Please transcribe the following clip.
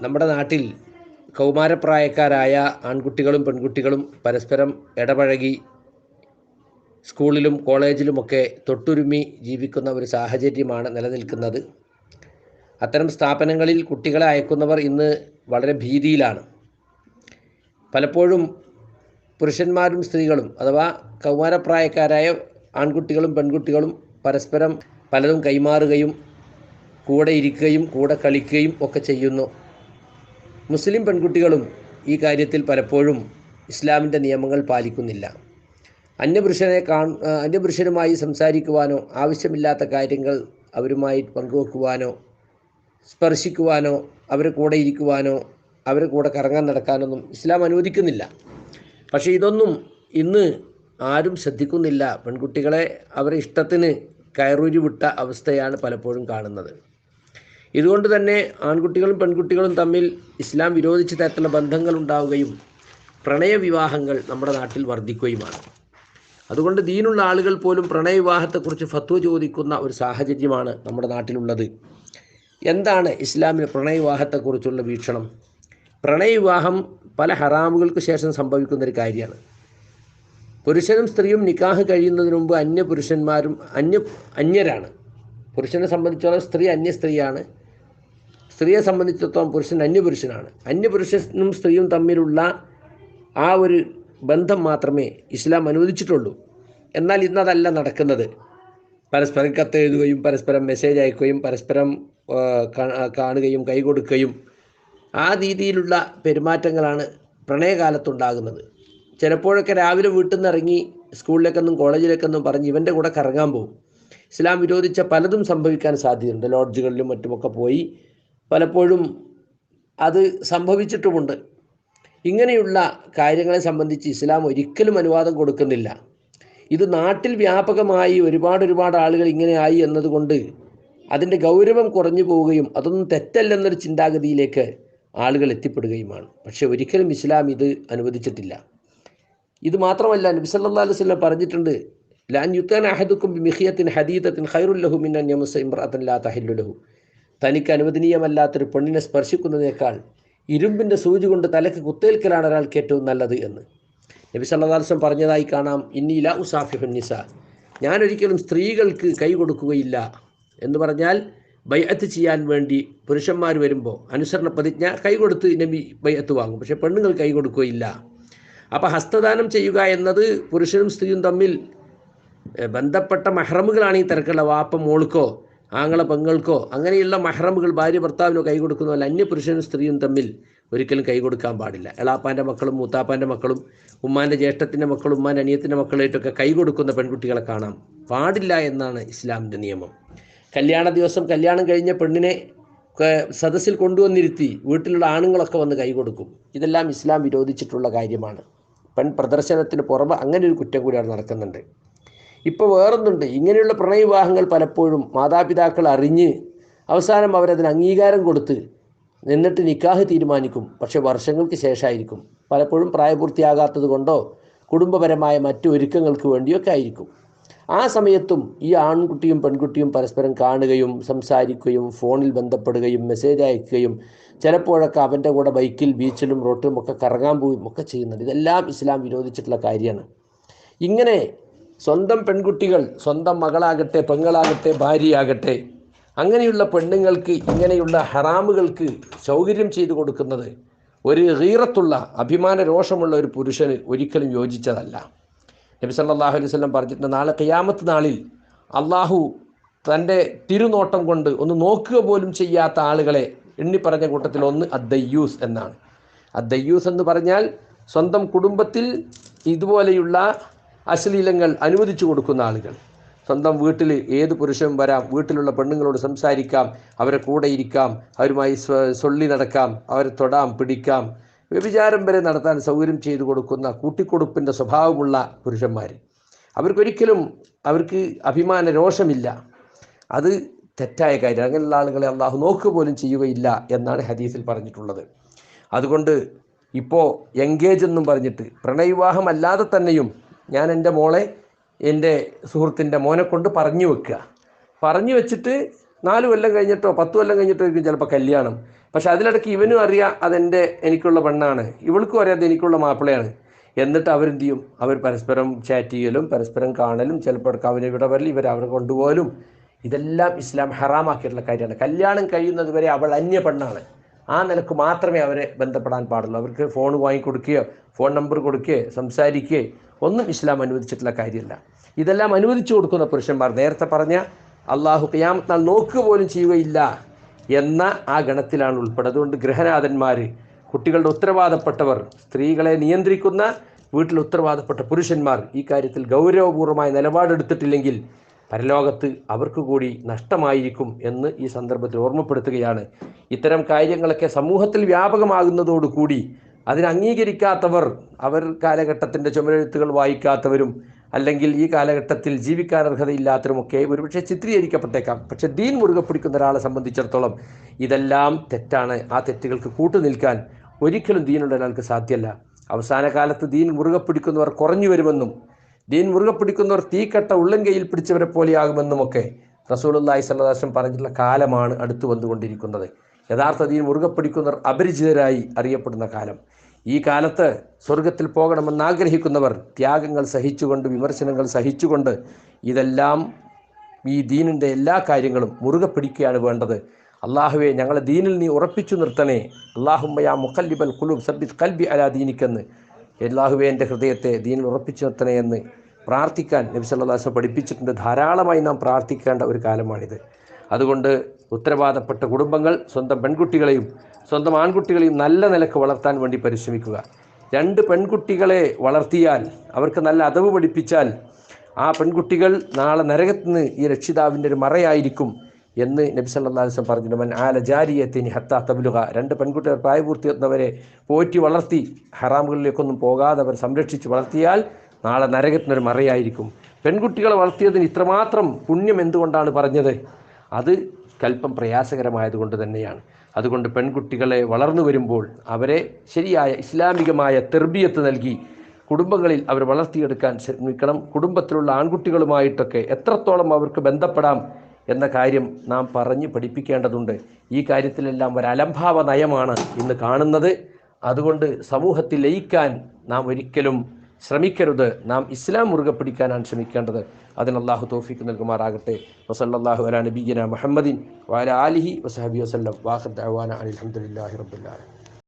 നമ്മുടെ നാട്ടിൽ കൗമാരപ്രായക്കാരായ ആൺകുട്ടികളും പെൺകുട്ടികളും പരസ്പരം ഇടപഴകി സ്കൂളിലും കോളേജിലുമൊക്കെ തൊട്ടുരുമി ജീവിക്കുന്ന ഒരു സാഹചര്യമാണ് നിലനിൽക്കുന്നത്. അത്തരം സ്ഥാപനങ്ങളിൽ കുട്ടികളെ അയക്കുന്നവർ ഇന്ന് വളരെ ഭീതിയിലാണ്. പലപ്പോഴും പുരുഷന്മാരും സ്ത്രീകളും അഥവാ കൗമാരപ്രായക്കാരായ ആൺകുട്ടികളും പെൺകുട്ടികളും പരസ്പരം പലതും കൈമാറുകയും കൂടെ ഇരിക്കുകയും കൂടെ കളിക്കുകയും ഒക്കെ ചെയ്യുന്നു. മുസ്ലിം പെൺകുട്ടികളും ഈ കാര്യത്തിൽ പലപ്പോഴും ഇസ്ലാമിന്റെ നിയമങ്ങൾ പാലിക്കുന്നില്ല. അന്യപുരുഷനെ കാ അന്യപുരുഷനുമായി സംസാരിക്കുവാനോ ആവശ്യമില്ലാത്ത കാര്യങ്ങൾ അവരുമായി പങ്കുവെക്കുവാനോ സ്പർശിക്കുവാനോ അവരെ കൂടെ ഇരിക്കുവാനോ അവരെ കൂടെ കറങ്ങാൻ നടക്കാനൊന്നും ഇസ്ലാം അനുവദിക്കുന്നില്ല. പക്ഷേ ഇതൊന്നും ഇന്ന് ആരും ശ്രദ്ധിക്കുന്നില്ല. പെൺകുട്ടികളെ അവരെ ഇഷ്ടത്തിന് കയറൂരി വിട്ട അവസ്ഥയാണ് പലപ്പോഴും കാണുന്നത്. ഇതുകൊണ്ട് തന്നെ ആൺകുട്ടികളും പെൺകുട്ടികളും തമ്മിൽ ഇസ്ലാം വിരോധിച്ച തരത്തിലുള്ള ബന്ധങ്ങൾ ഉണ്ടാവുകയും പ്രണയവിവാഹങ്ങൾ നമ്മുടെ നാട്ടിൽ വർദ്ധിക്കുകയുമാണ്. അതുകൊണ്ട് ദീനുള്ള ആളുകൾ പോലും പ്രണയവിവാഹത്തെക്കുറിച്ച് ഫത്വ ചോദിക്കുന്ന ഒരു സാഹചര്യമാണ് നമ്മുടെ നാട്ടിലുള്ളത്. എന്താണ് ഇസ്ലാമിന് പ്രണയവിവാഹത്തെക്കുറിച്ചുള്ള വീക്ഷണം? പ്രണയവിവാഹം പല ഹറാമുകൾക്ക് ശേഷം സംഭവിക്കുന്ന ഒരു കാര്യമാണ്. പുരുഷനും സ്ത്രീയും നിക്കാഹ് കഴിയുന്നതിന് മുമ്പ് അന്യ പുരുഷന്മാരും അന്യ അന്യരാണ്. പുരുഷനെ സംബന്ധിച്ചോളം സ്ത്രീ അന്യ സ്ത്രീയാണ് സ്ത്രീയെ സംബന്ധിച്ചിടത്തോളം പുരുഷൻ അന്യപുരുഷനാണ്. അന്യപുരുഷനും സ്ത്രീയും തമ്മിലുള്ള ആ ഒരു ബന്ധം മാത്രമേ ഇസ്ലാം അനുവദിച്ചിട്ടുള്ളൂ. എന്നാൽ ഇന്നതല്ല നടക്കുന്നത്. പരസ്പരം കത്തെഴുതുകയും പരസ്പരം മെസ്സേജ് അയക്കുകയും പരസ്പരം കാണുകയും കൈകൊടുക്കുകയും ആ രീതിയിലുള്ള പെരുമാറ്റങ്ങളാണ് പ്രണയകാലത്തുണ്ടാകുന്നത്. ചിലപ്പോഴൊക്കെ രാവിലെ വീട്ടിൽ നിന്ന് ഇറങ്ങി സ്കൂളിലേക്കൊന്നും കോളേജിലേക്കൊന്നും പറഞ്ഞ് ഇവന്റെ കൂടെ കറങ്ങാൻ പോകും. ഇസ്ലാം വിരോധിച്ച പലതും സംഭവിക്കാൻ സാധ്യതയുണ്ട്. ലോഡ്ജുകളിലും മറ്റുമൊക്കെ പോയി പലപ്പോഴും അത് സംഭവിച്ചിട്ടുമുണ്ട്. ഇങ്ങനെയുള്ള കാര്യങ്ങളെ സംബന്ധിച്ച് ഇസ്ലാം ഒരിക്കലും അനുവാദം കൊടുക്കുന്നില്ല. ഇത് നാട്ടിൽ വ്യാപകമായി ഒരുപാട് ഒരുപാട് ആളുകൾ ഇങ്ങനെ ആയി എന്നതുകൊണ്ട് അതിന്റെ ഗൗരവം കുറഞ്ഞു പോവുകയും അതൊന്നും തെറ്റല്ലെന്നൊരു ചിന്താഗതിയിലേക്ക് ആളുകൾ എത്തിപ്പെടുകയുമാണ്. പക്ഷെ ഒരിക്കലും ഇസ്ലാം ഇത് അനുവദിച്ചിട്ടില്ല. ഇത് മാത്രമല്ല നബി സല്ലല്ലാഹു അലൈഹി വസല്ലം പറഞ്ഞിട്ടുണ്ട് ലാൻ യുത്താൻ അഹദുക്കും മിഹിയത്തിൻ ഹദീദത്തിൻ ഖൈറുല്ലഹു മിന്നൻ യമസ ഇമ്രഅത്തൻ ലാ തഹില്ലുലഹു. തനിക്ക് അനുവദനീയമല്ലാത്തൊരു പെണ്ണിനെ സ്പർശിക്കുന്നതിനേക്കാൾ ഇരുമ്പിന്റെ സൂചി കൊണ്ട് തലക്ക് കുത്തേൽക്കലാണ് ഒരാൾക്ക് ഏറ്റവും നല്ലത് എന്ന്. നബി സല്ലല്ലാഹു പറഞ്ഞതായി കാണാം ഇന്നി ലാ ഉസാഫിഹുൻ നിസ ഞാനൊരിക്കലും സ്ത്രീകൾക്ക് കൈ കൊടുക്കുകയില്ല. എന്ന് പറഞ്ഞാൽ ബൈഅത്ത് ചെയ്യാൻ വേണ്ടി പുരുഷന്മാർ വരുമ്പോൾ അനുസരണ പ്രതിജ്ഞ കൈ കൊടുത്ത് നബി ബൈഅത്ത് വാങ്ങും. പക്ഷേ പെണ്ണുങ്ങൾ കൈ കൊടുക്കുകയില്ല. അപ്പോൾ ഹസ്തദാനം ചെയ്യുക എന്നത് പുരുഷനും സ്ത്രീയും തമ്മിൽ ബന്ധപ്പെട്ട മഹ്റമുകളാണ് ഈ തിരക്കുള്ള വാപ്പ മോൾക്കോ ആങ്ങളെ പെങ്ങൾക്കോ അങ്ങനെയുള്ള മഹ്റമുകൾ ഭാര്യ ഭർത്താവിനോ കൈ കൊടുക്കുന്നതല്ല അന്യ അന്യപുരുഷനും സ്ത്രീയും തമ്മിൽ ഒരിക്കലും കൈ കൊടുക്കാൻ പാടില്ല. എളാപ്പാന്റെ മക്കളും മൂത്താപ്പാന്റെ മക്കളും ഉമ്മാന്റെ ജ്യേഷ്ഠത്തിന്റെ മക്കളും ഉമ്മാന്റെ അനിയത്തിന്റെ മക്കളായിട്ടൊക്കെ കൈ കൊടുക്കുന്ന പെൺകുട്ടികളെ കാണാം. പാടില്ല എന്നാണ് ഇസ്ലാമിന്റെ നിയമം. കല്യാണ ദിവസം കല്യാണം കഴിഞ്ഞ പെണ്ണിനെ സദസ്സിൽ കൊണ്ടുവന്നിരുത്തി വീട്ടിലുള്ള ആണുങ്ങളൊക്കെ വന്ന് കൈ കൊടുക്കും. ഇതെല്ലാം ഇസ്ലാം വിരോധിച്ചിട്ടുള്ള കാര്യമാണ്. പെൺ പ്രദർശനത്തിന് പുറമെ അങ്ങനെ ഒരു കുറ്റം കൂടി അവിടെ നടക്കുന്നുണ്ട്. ഇപ്പോൾ വേറൊന്നുണ്ട്. ഇങ്ങനെയുള്ള പ്രണയവിവാഹങ്ങൾ പലപ്പോഴും മാതാപിതാക്കൾ അറിഞ്ഞ് അവസാനം അവരതിന് അംഗീകാരം കൊടുത്ത് നിന്നിട്ട് നിക്കാഹ് തീരുമാനിക്കും. പക്ഷെ വർഷങ്ങൾക്ക് ശേഷമായിരിക്കും. പലപ്പോഴും പ്രായപൂർത്തിയാകാത്തത് കൊണ്ടോ കുടുംബപരമായ മറ്റു ഒരുക്കങ്ങൾക്ക് വേണ്ടിയൊക്കെ ആയിരിക്കും. ആ സമയത്തും ഈ ആൺകുട്ടിയും പെൺകുട്ടിയും പരസ്പരം കാണുകയും സംസാരിക്കുകയും ഫോണിൽ ബന്ധപ്പെടുകയും മെസ്സേജ് അയക്കുകയും ചിലപ്പോഴൊക്കെ അവന്റെ കൂടെ ബൈക്കിൽ ബീച്ചിലും റോട്ടിലും ഒക്കെ കറങ്ങാൻ പോവുകയും ഒക്കെ ചെയ്യുന്നുണ്ട്. ഇതെല്ലാം ഇസ്ലാം വിരോധിച്ചിട്ടുള്ള കാര്യമാണ്. ഇങ്ങനെ സ്വന്തം പെൺകുട്ടികൾ സ്വന്തം മകളാകട്ടെ പെങ്ങളാകട്ടെ ഭാര്യയാകട്ടെ അങ്ങനെയുള്ള പെണ്ണുങ്ങൾക്ക് ഇങ്ങനെയുള്ള ഹറാമുകൾക്ക് സൗകര്യം ചെയ്തു കൊടുക്കുന്നത് ഒരു ഹീറത്തുള്ള അഭിമാന രോഷമുള്ള ഒരു പുരുഷന് ഒരിക്കലും യോജിച്ചതല്ല. നബി സല്ലാഹു അലൈഹി വസല്ലം പറഞ്ഞിട്ടുണ്ട് നാളെ കയ്യാമത്ത് നാളിൽ അള്ളാഹു തന്റെ തിരുനോട്ടം കൊണ്ട് ഒന്ന് നോക്കുക പോലും ചെയ്യാത്ത ആളുകളെ എണ്ണി പറഞ്ഞ കൂട്ടത്തിൽ ഒന്ന് അദ്ദയ്യൂസ് എന്നാണ്. അദ്ദയ്യൂസ് എന്ന് പറഞ്ഞാൽ സ്വന്തം കുടുംബത്തിൽ ഇതുപോലെയുള്ള അശ്ലീലങ്ങൾ അനുവദിച്ചു കൊടുക്കുന്ന ആളുകൾ. സ്വന്തം വീട്ടിൽ ഏത് പുരുഷനും വരാം വീട്ടിലുള്ള പെണ്ണുങ്ങളോട് സംസാരിക്കാം അവരെ കൂടെ ഇരിക്കാം അവരുമായി സൊള്ളി നടക്കാം അവരെ തൊടാം പിടിക്കാം. വ്യഭിചാരം വരെ നടത്താൻ സൗകര്യം ചെയ്തു കൊടുക്കുന്ന കൂട്ടിക്കൊടുപ്പിന്റെ സ്വഭാവമുള്ള പുരുഷന്മാർ. അവർക്കൊരിക്കലും അവർക്ക് അഭിമാന രോഷമില്ല. അത് തെറ്റായ കാര്യം. അങ്ങനെയുള്ള ആളുകളെ അള്ളാഹു നോക്കുക പോലും ചെയ്യുകയില്ല എന്നാണ് ഹദീസിൽ പറഞ്ഞിട്ടുള്ളത്. അതുകൊണ്ട് ഇപ്പോൾ എൻഗേജ് എന്നും പറഞ്ഞിട്ട് പ്രണയവിവാഹം അല്ലാതെ തന്നെയും ഞാൻ എന്റെ മോളെ എന്റെ സുഹൃത്തിന്റെ മോനെ കൊണ്ട് പറഞ്ഞു വെക്കുക. പറഞ്ഞു വെച്ചിട്ട് നാല് കൊല്ലം കഴിഞ്ഞിട്ടോ പത്ത് കൊല്ലം കഴിഞ്ഞിട്ടോ ആയിരിക്കും ചിലപ്പോൾ കല്യാണം. പക്ഷെ അതിലിടയ്ക്ക് ഇവനും അറിയാം അതെന്റെ എനിക്കുള്ള പെണ്ണാണ്. ഇവൾക്കും അറിയാം അത് എനിക്കുള്ള മാപ്പിളയാണ്. എന്നിട്ട് അവരെന്ത് ചെയ്യും? അവർ പരസ്പരം ചാറ്റ് ചെയ്യലും പരസ്പരം കാണലും ചിലപ്പോൾ അവനെ ഇവിടെ വരലും ഇവർ അവരെ കൊണ്ടുപോകലും. ഇതെല്ലാം ഇസ്ലാം ഹറാമാക്കിയിട്ടുള്ള കാര്യമാണ്. കല്യാണം കഴിയുന്നത് വരെ അവൾ അന്യ പെണ്ണാണ്. ആ നിലയ്ക്ക് മാത്രമേ അവരെ ബന്ധപ്പെടാൻ പാടുള്ളൂ. അവർക്ക് ഫോൺ വാങ്ങിക്കൊടുക്കുകയോ ഫോൺ നമ്പർ കൊടുക്കുകയോ സംസാരിക്കുകയോ ഒന്നും ഇസ്ലാം അനുവദിച്ചിട്ടുള്ള കാര്യമല്ല. ഇതെല്ലാം അനുവദിച്ചു കൊടുക്കുന്ന പുരുഷന്മാർ നേരത്തെ പറഞ്ഞ അള്ളാഹു ഖിയാമത്ത് നാൾ നോക്കുക പോലും ചെയ്യുകയില്ല എന്ന ആ ഗണത്തിലാണ് ഉൾപ്പെടുന്നത്. അതുകൊണ്ട് ഗൃഹനാഥന്മാർ കുട്ടികളുടെ ഉത്തരവാദപ്പെട്ടവർ സ്ത്രീകളെ നിയന്ത്രിക്കുന്ന വീട്ടിൽ ഉത്തരവാദപ്പെട്ട പുരുഷന്മാർ ഈ കാര്യത്തിൽ ഗൗരവപൂർവമായ നിലപാടെടുത്തിട്ടില്ലെങ്കിൽ പരലോകത്ത് അവർക്ക് കൂടി നഷ്ടമായിരിക്കും എന്ന് ഈ സന്ദർഭത്തിൽ ഓർമ്മപ്പെടുത്തുകയാണ്. ഇത്തരം കാര്യങ്ങളൊക്കെ സമൂഹത്തിൽ വ്യാപകമാകുന്നതോടുകൂടി അതിന് അംഗീകരിക്കാത്തവർ അവർ കാലഘട്ടത്തിന്റെ ചുമരെഴുത്തുകൾ വായിക്കാത്തവരും അല്ലെങ്കിൽ ഈ കാലഘട്ടത്തിൽ ജീവിക്കാൻ അർഹതയില്ലാത്തവരുമൊക്കെ ഒരുപക്ഷെ ചിത്രീകരിക്കപ്പെട്ടേക്കാം. പക്ഷെ ദീൻ മുറുകെ പിടിക്കുന്ന ഒരാളെ സംബന്ധിച്ചിടത്തോളം ഇതെല്ലാം തെറ്റാണ്. ആ തെറ്റുകൾക്ക് കൂട്ടുനിൽക്കാൻ ഒരിക്കലും ദീനുള്ള ഒരാൾക്ക് സാധ്യമല്ല. അവസാന കാലത്ത് ദീൻ മുറുകെ പിടിക്കുന്നവർ കുറഞ്ഞു വരുമെന്നും ദീൻ മുറുകെ പിടിക്കുന്നവർ തീക്കട്ട ഉള്ളൻകൈയിൽ പിടിച്ചവരെ പോലെയാകുമെന്നുമൊക്കെ റസൂലുള്ളാഹി സ്വല്ലല്ലാഹു പറഞ്ഞിട്ടുള്ള കാലമാണ് അടുത്തു വന്നുകൊണ്ടിരിക്കുന്നത്. യഥാർത്ഥ ദീൻ മുറുകെ പിടിക്കുന്നവർ അപരിചിതരായി അറിയപ്പെടുന്ന കാലം. ഈ കാലത്ത് സ്വർഗത്തിൽ പോകണമെന്ന് ആഗ്രഹിക്കുന്നവർ ത്യാഗങ്ങൾ സഹിച്ചുകൊണ്ട് വിമർശനങ്ങൾ സഹിച്ചുകൊണ്ട് ഇതെല്ലാം ഈ ദീനിന്റെ എല്ലാ കാര്യങ്ങളും മുറുകെ പിടിക്കുകയാണ് വേണ്ടത്. അള്ളാഹുവെ ഞങ്ങളെ ദീനിൽ നീ ഉറപ്പിച്ചു നിർത്തണേ. അള്ളാഹുമ്മയാ മുഖല്ലിബൽ കുലൂബ് സബിത് കൽബി അലാ ദീനിക്കെന്ന്. അള്ളാഹുവെ എന്റെ ഹൃദയത്തെ ദീനിൽ ഉറപ്പിച്ചു നിർത്തണേ എന്ന് പ്രാർത്ഥിക്കാൻ നബി വസല്ലം പഠിപ്പിച്ചിട്ടുണ്ട്. ധാരാളമായി നാം പ്രാർത്ഥിക്കേണ്ട ഒരു കാലമാണിത്. അതുകൊണ്ട് ഉത്തരവാദപ്പെട്ട കുടുംബങ്ങൾ സ്വന്തം പെൺകുട്ടികളെയും സ്വന്തം ആൺകുട്ടികളെയും നല്ല നിലയ്ക്ക് വളർത്താൻ വേണ്ടി പരിശ്രമിക്കുക. രണ്ട് പെൺകുട്ടികളെ വളർത്തിയാൽ അവർക്ക് നല്ല അതവ് പഠിപ്പിച്ചാൽ ആ പെൺകുട്ടികൾ നാളെ നരകത്ത് നിന്ന് ഈ രക്ഷിതാവിന്റെ ഒരു മറയായിരിക്കും എന്ന് നബി വസല്ലം പറഞ്ഞിട്ടുണ്ട്. മൻ ആല ജാരിയത്തിന് ഹത്ത തബലുക രണ്ട് പെൺകുട്ടികൾ പ്രായപൂർത്തി എത്തുന്നവരെ പോറ്റി വളർത്തി ഹറാമുകളിലേക്കൊന്നും പോകാതെ അവർ സംരക്ഷിച്ച് വളർത്തിയാൽ നാളെ നരകത്തിനൊരു മറയായിരിക്കും. പെൺകുട്ടികളെ വളർത്തിയതിന് ഇത്രമാത്രം പുണ്യം എന്തുകൊണ്ടാണ് പറഞ്ഞത്? അത് കൽപ്പം പ്രയാസകരമായതുകൊണ്ട് തന്നെയാണ്. അതുകൊണ്ട് പെൺകുട്ടികളെ വളർന്നു വരുമ്പോൾ അവരെ ശരിയായ ഇസ്ലാമികമായ തെർബിയത്ത് നൽകി കുടുംബങ്ങളിൽ അവർ വളർത്തിയെടുക്കാൻ ശ്രമിക്കണം. കുടുംബത്തിലുള്ള ആൺകുട്ടികളുമായിട്ടൊക്കെ എത്രത്തോളം അവർക്ക് ബന്ധപ്പെടാം എന്ന കാര്യം നാം പറഞ്ഞ് പഠിപ്പിക്കേണ്ടതുണ്ട്. ഈ കാര്യത്തിലെല്ലാം ഒരു അലംഭാവ നയമാണ് ഇന്ന് കാണുന്നത്. അതുകൊണ്ട് സമൂഹത്തിൽ ലയിക്കാൻ നാം ഒരിക്കലും ശ്രമിക്കരുത്. നാം ഇസ്ലാം മുറുകെ പിടിക്കാനാണ് ശ്രമിക്കേണ്ടത്. അതിന് അള്ളാഹു തോഫിക്ക് നൽകുമാറാകട്ടെ. വസല്ലാഹു അല നബീന മുഹമ്മദിൻ വാല ആലിഹി വസഹബി വസ്ലം വാഹദ് അലഹമുല്ലാ റബ്ബുല്ലാലും